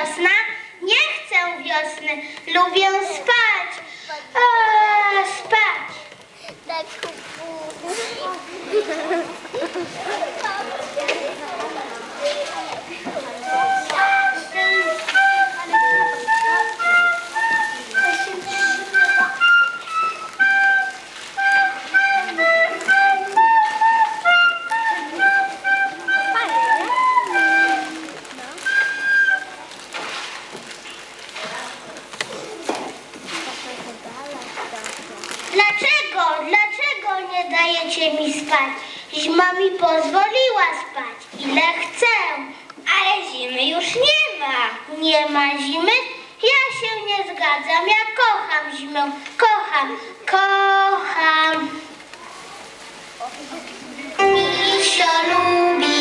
wiosna? Nie chcę wiosny, lubię spać. Dlaczego? Dlaczego nie dajecie mi spać? Zima mi pozwoliła spać, ile chcę. Ale zimy już nie ma. Nie ma zimy? Ja się nie zgadzam. Ja kocham zimę. Kocham, kocham. Misio lubi.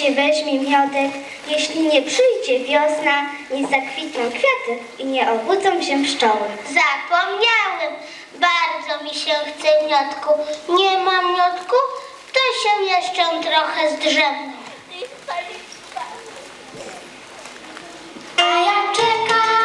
Się weźmie miodek, jeśli nie przyjdzie wiosna, nie zakwitną kwiaty i nie obudzą się pszczoły? Zapomniałem. Bardzo mi się chce miodku. Nie mam miodku, to się jeszcze trochę zdrzemnę. A ja czekam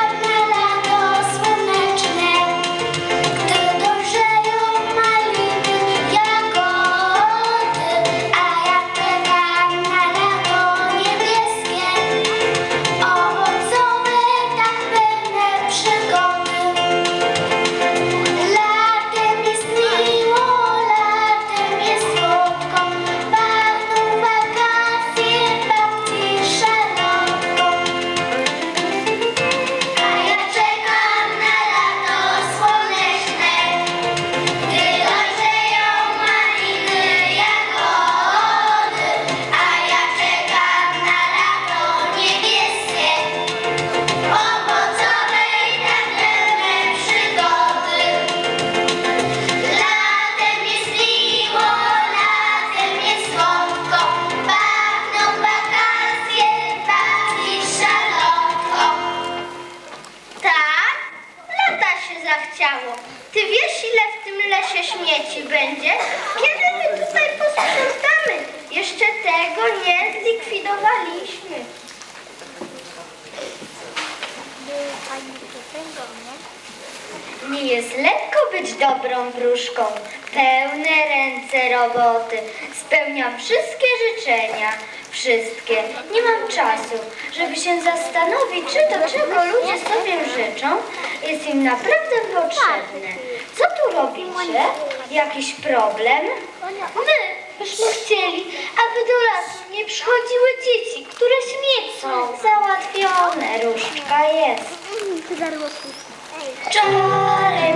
Ty wiesz, ile w tym lesie śmieci będzie? Kiedy my tutaj posprzątamy? Jeszcze tego nie zlikwidowaliśmy. Nie jest lekko być dobrą wróżką. Pełne ręce roboty. Spełniam wszystkie życzenia. Wszystkie. Nie mam czasu, żeby się zastanowić, czy to, czego ludzie sobie życzą, jest im naprawdę potrzebne. Co tu robicie? Jakiś problem? My byśmy chcieli, aby do lasu nie przychodziły dzieci, które śmiecą. Załatwione, różdżka jest. Czary mary,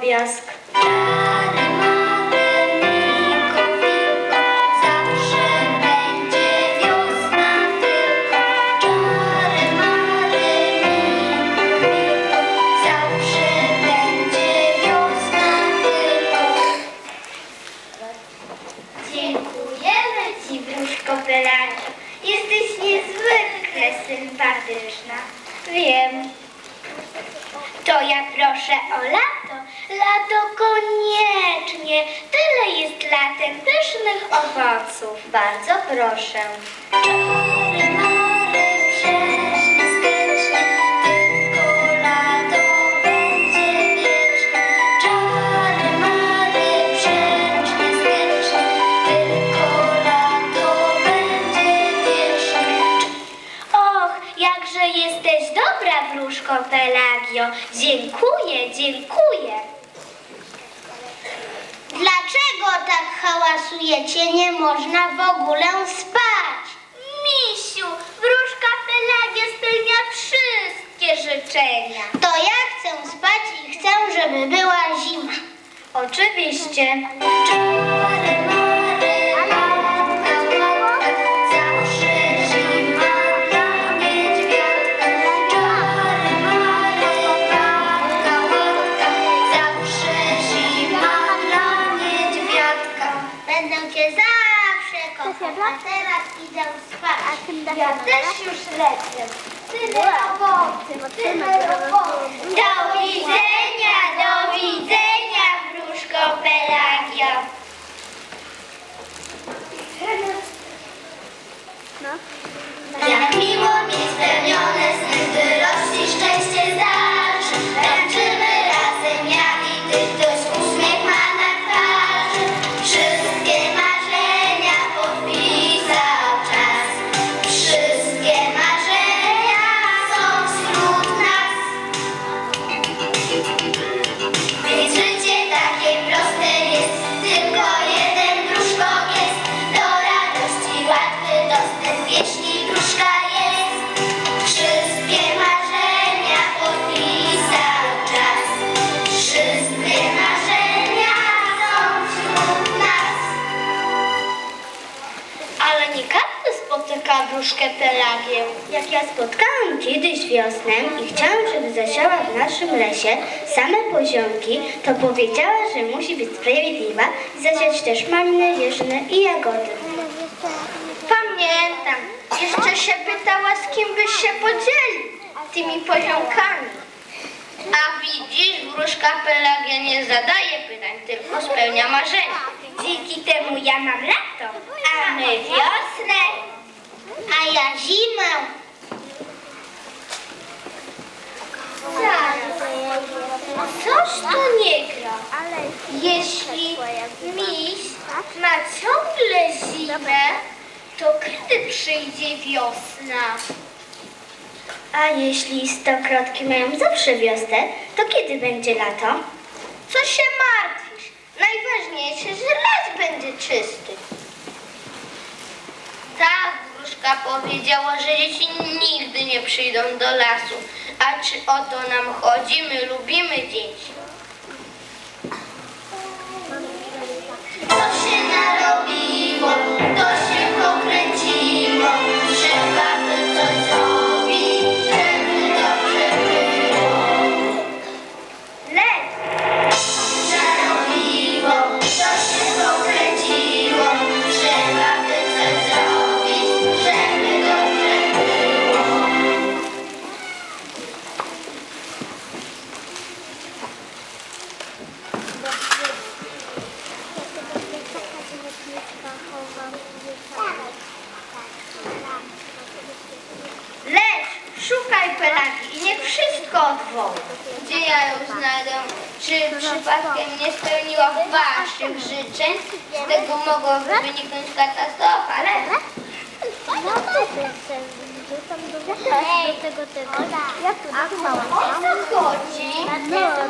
To dobra, wróżko Pelagio. Dziękuję, dziękuję. Dlaczego tak hałasujecie? Nie można w ogóle spać. Misiu, wróżka Pelagio spełnia wszystkie życzenia. To ja chcę spać i chcę, żeby była zima. Oczywiście. Ja też już lecę. Tyle roboty, tyle roboty. Wróżkę Pelagię. Jak ja spotkałam kiedyś wiosnę i chciałam, żeby zasiała w naszym lesie same poziomki, to powiedziała, że musi być sprawiedliwa i zasiać też maliny, jeżyny i jagody. Pamiętam. Jeszcze się pytała, z kim byś się podzielił tymi poziomkami. A widzisz, wróżka Pelagia nie zadaje pytań, tylko spełnia marzenia. Dzięki temu ja mam lato, a my wiosnę, a ja zimę. Coś tu nie gra. Jeśli miś ma ciągle zimę, to kiedy przyjdzie wiosna? A jeśli stokrotki mają zawsze wiosnę, to kiedy będzie lato? Co się martwisz? Najważniejsze, że las będzie czysty. Ta powiedziała, że dzieci nigdy nie przyjdą do lasu. A czy o to nam chodzi? My lubimy dzieci. To się narobiło,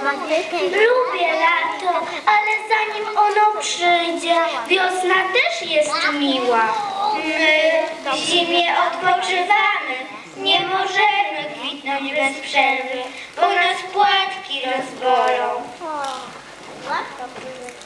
Lubię lato, ale zanim ono przyjdzie, wiosna też jest miła. My w zimie odpoczywamy, nie możemy kwitnąć bez przerwy, bo nas płatki rozbolą.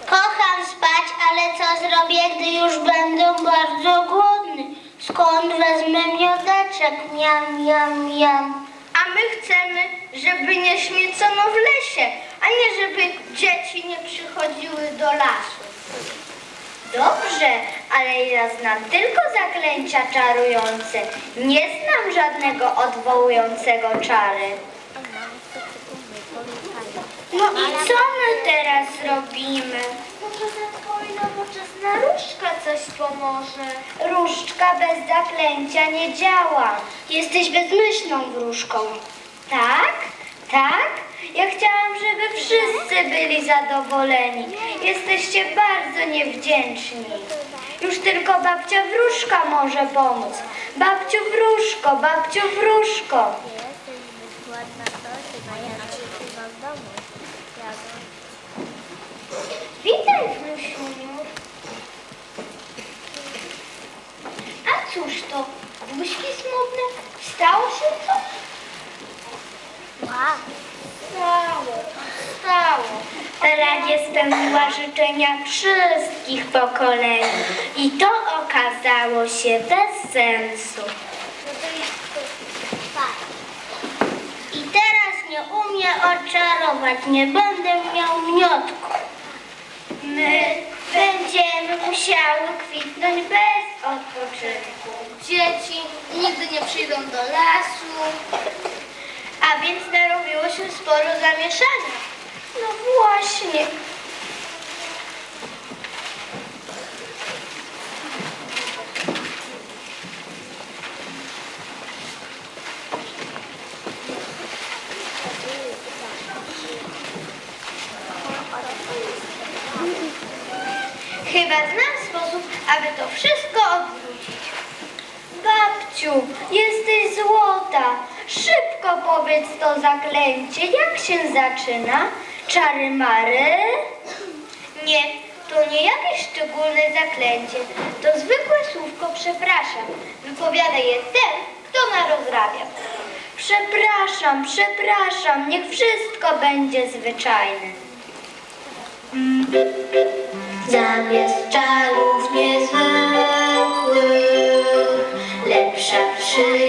Kocham spać, ale co zrobię, gdy już będę bardzo głodny? Skąd wezmę miodeczek? Miam, miam, miam. A my chcemy, żeby nie śmiecono w lesie, a nie żeby dzieci nie przychodziły do lasu. Dobrze, ale ja znam tylko zaklęcia czarujące. Nie znam żadnego odwołującego czary. No i co my teraz robimy? Może twoja nowoczesna różdżka coś pomoże. Różdżka bez zaklęcia nie działa. Jesteś bezmyślną wróżką. Tak? Tak? Ja chciałam, żeby wszyscy byli zadowoleni. Jesteście bardzo niewdzięczni. Już tylko babcia wróżka może pomóc. Babciu wróżko, babciu wróżko. Witaj, Wnusiuniu. A cóż to? Buźki smutne? Stało się coś? Stało, stało. Radzie spełniła życzenia wszystkich pokoleń i to okazało się bez sensu. I teraz nie umie oczarować, nie będę miał miotku. My będziemy musiały kwitnąć bez odpoczynku. Dzieci nigdy nie przyjdą do lasu. A więc narobiło się sporo zamieszania. No właśnie. Chyba znam sposób, aby to wszystko odwrócić. Babciu, jesteś złota. Szybko powiedz to zaklęcie. Jak się zaczyna? Czary mary? Nie, to nie jakieś szczególne zaklęcie. To zwykłe słówko przepraszam. Wypowiada je ten, kto ma rozrabia. Przepraszam, przepraszam, niech wszystko będzie zwyczajne. Zamiast czarów niezwykłych, lepsza przyjaźń.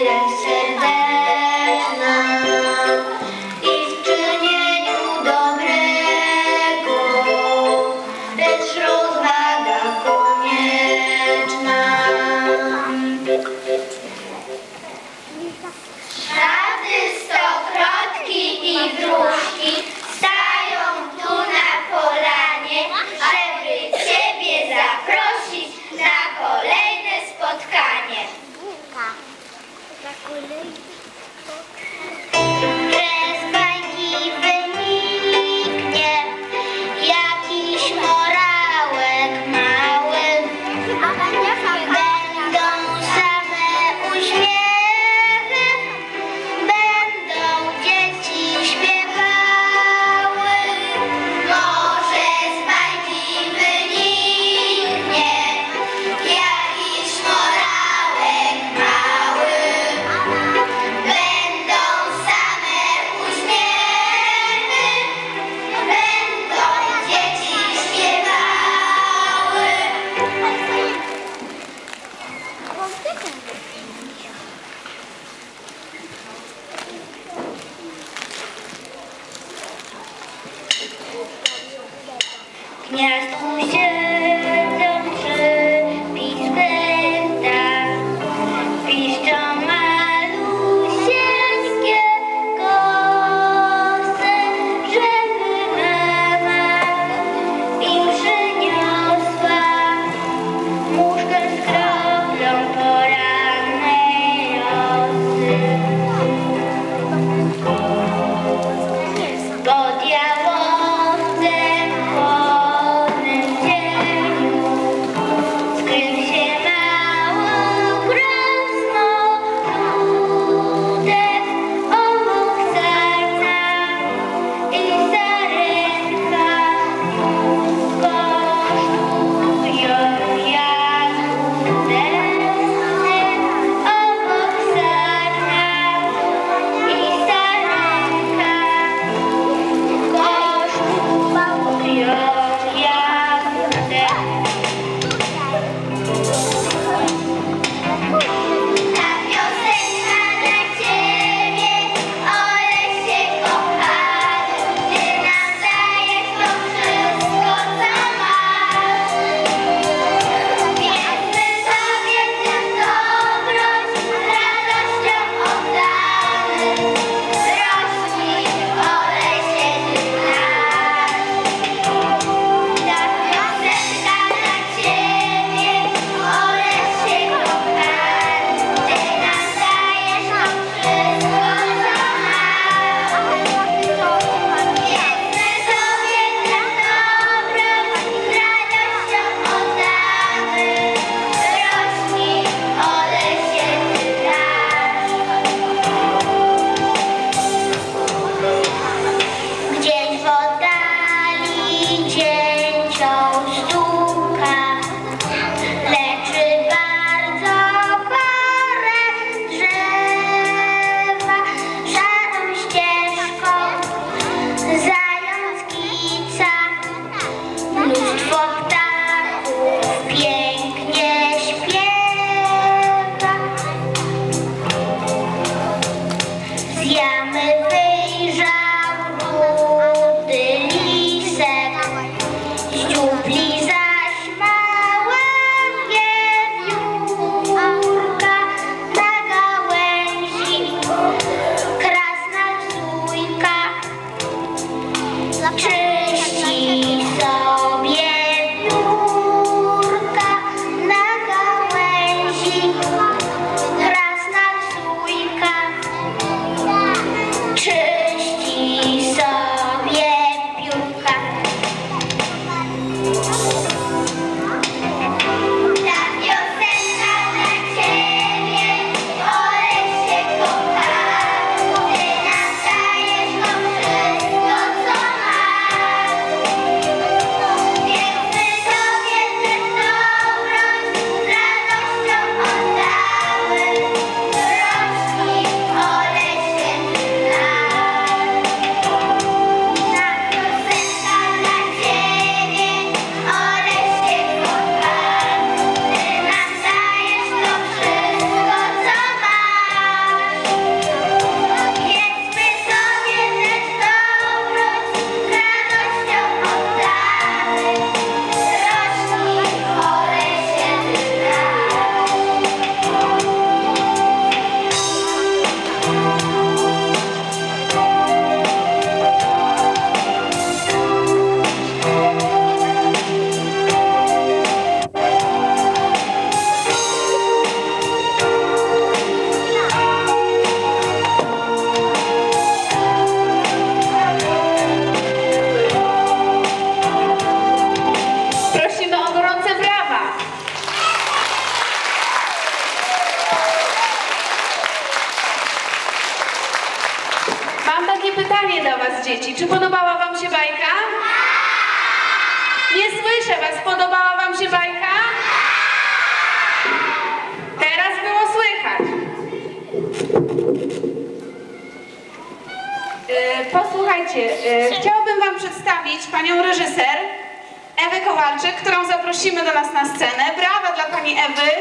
Pani Ewy.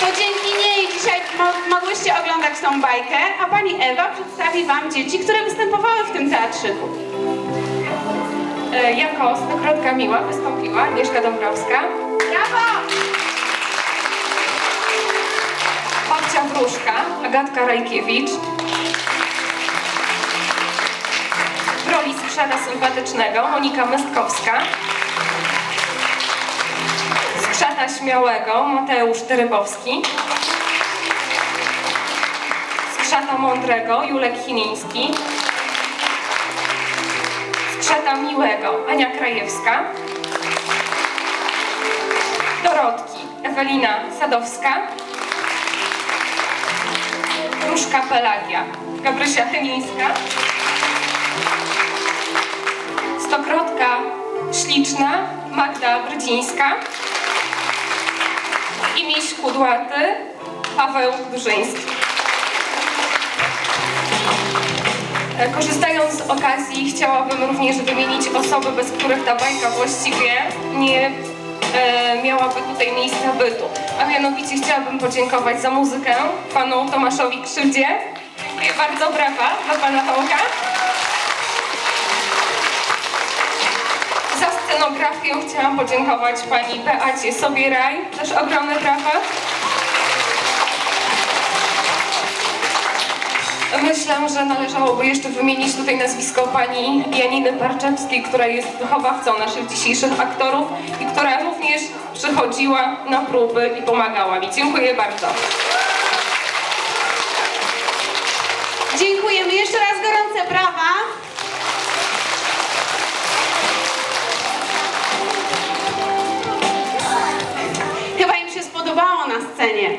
To dzięki niej dzisiaj mo- mogłyście oglądać tą bajkę, a pani Ewa przedstawi Wam dzieci, które występowały w tym teatrzyku. E, Jako Stokrotka Miła wystąpiła Agnieszka Dąbrowska, Brawo! babcia Wróżka Agatka Rajkiewicz, w roli skrzata sympatycznego Monika Mestkowska, skrzata śmiałego Mateusz Terybowski, skrzata mądrego Julek Chiniński, skrzata miłego Ania Krajewska, Dorotki Ewelina Sadowska, Różka Pelagia Gabrysia Chylińska, Stokrotka Śliczna Magda Brydzińska i miś kudłaty Paweł Durzyński. Korzystając z okazji, chciałabym również wymienić osoby, bez których ta bajka właściwie nie e, miałaby tutaj miejsca bytu. A mianowicie chciałabym podziękować za muzykę panu Tomaszowi Krzywdzie. Dziękuję bardzo, brawa dla pana Tomka. Scenografię chciałam podziękować pani Beacie Sobieraj, też ogromne brawa. Myślę, że należałoby jeszcze wymienić tutaj nazwisko pani Janiny Parczewskiej, która jest wychowawcą naszych dzisiejszych aktorów i która również przychodziła na próby i pomagała mi. Dziękuję bardzo. Dziękujemy. Jeszcze raz gorące brawa. Scenie.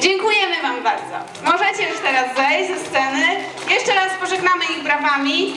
Dziękujemy Wam bardzo. Możecie już teraz zejść ze sceny. Jeszcze raz pożegnamy ich brawami.